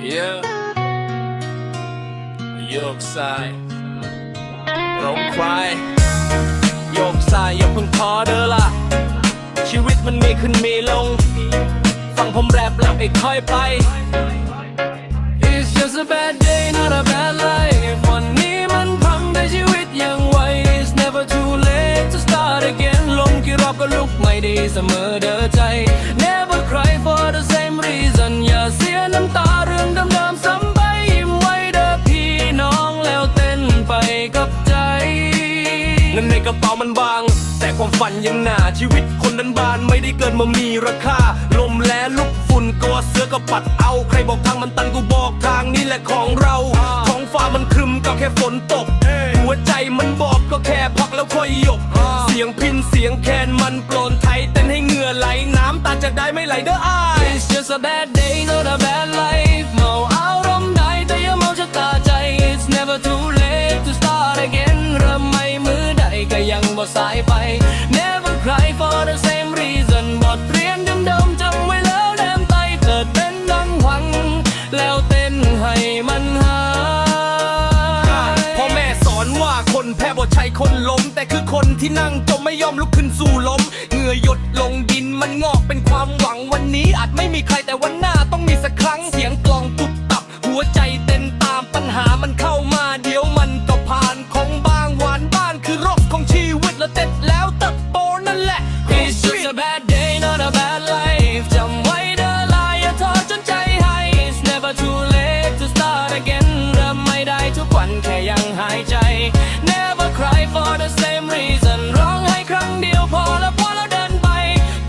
ยกซ้ายลงควายโยกซ้ายอย่าเพิ่งท้อเด้อล่ะ ชีวิตมันมีขึ้นมีลง ฟังผมแรปแล้วไอ้ค่อยไป It's just a bad day not a bad life วันนี้มันพังแต่ชีวิตยังไหว It's never too late to start again ลงกี่รอบก็ลุกไม่ดีเสมอเด้อใจ Never cry for the same reason กระเป๋ามันบาง แต่ความฝันยังหนาชีวิตคนนั้นบานไม่ได้เกินมามีราคา ลมและลุกฝุ่นตัวเสือก็ปัดเอา ใครบอกทางมันตันกูบอกทางนี่แหละของเรา ท้องฟ้ามันครึมก็แค่ฝนตก หัวใจมันบอกก็แค่พักแล้วค่อยหยบเสียงพินเสียงแคนมันโปรนไทยเต้นให้เหงื่อไหลน้ำตาจะได้ไม่ไหลเด้ออ้าย It's just a bad day not a bad life สายไป Never cry for the same reason บทเรียนเดิมๆจำไว้แล้วแนมไตเกิดเป็นดังหวัง แล้วเต้นให้มันหายพ่อแม่สอนว่าคนแพ้บ่ใช่คนล้ม แต่คือคนที่นั่งจมไม่ยอมลุกขึ้นสู่ล้ม เหงื่อหยดลงดินมันงอกเป็นความหวังวันนี้อาจไม่มีใครแต่วันหน้าันแค่ยังหายใจ Never cry for the same reason ร้องให้ครั้งเดียวพอแล้วพอแล้วเดินไป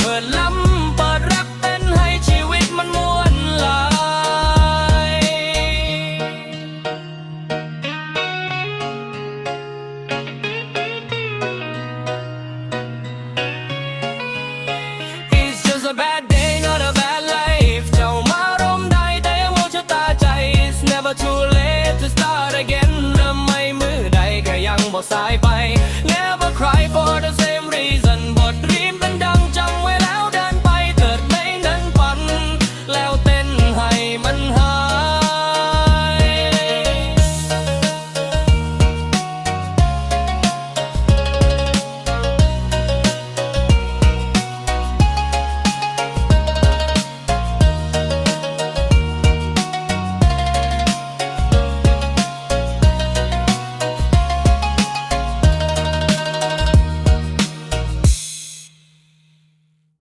เปิดลำเปิดรักเต้นให้ชีวิตมันม้วนลาย It's just a bad day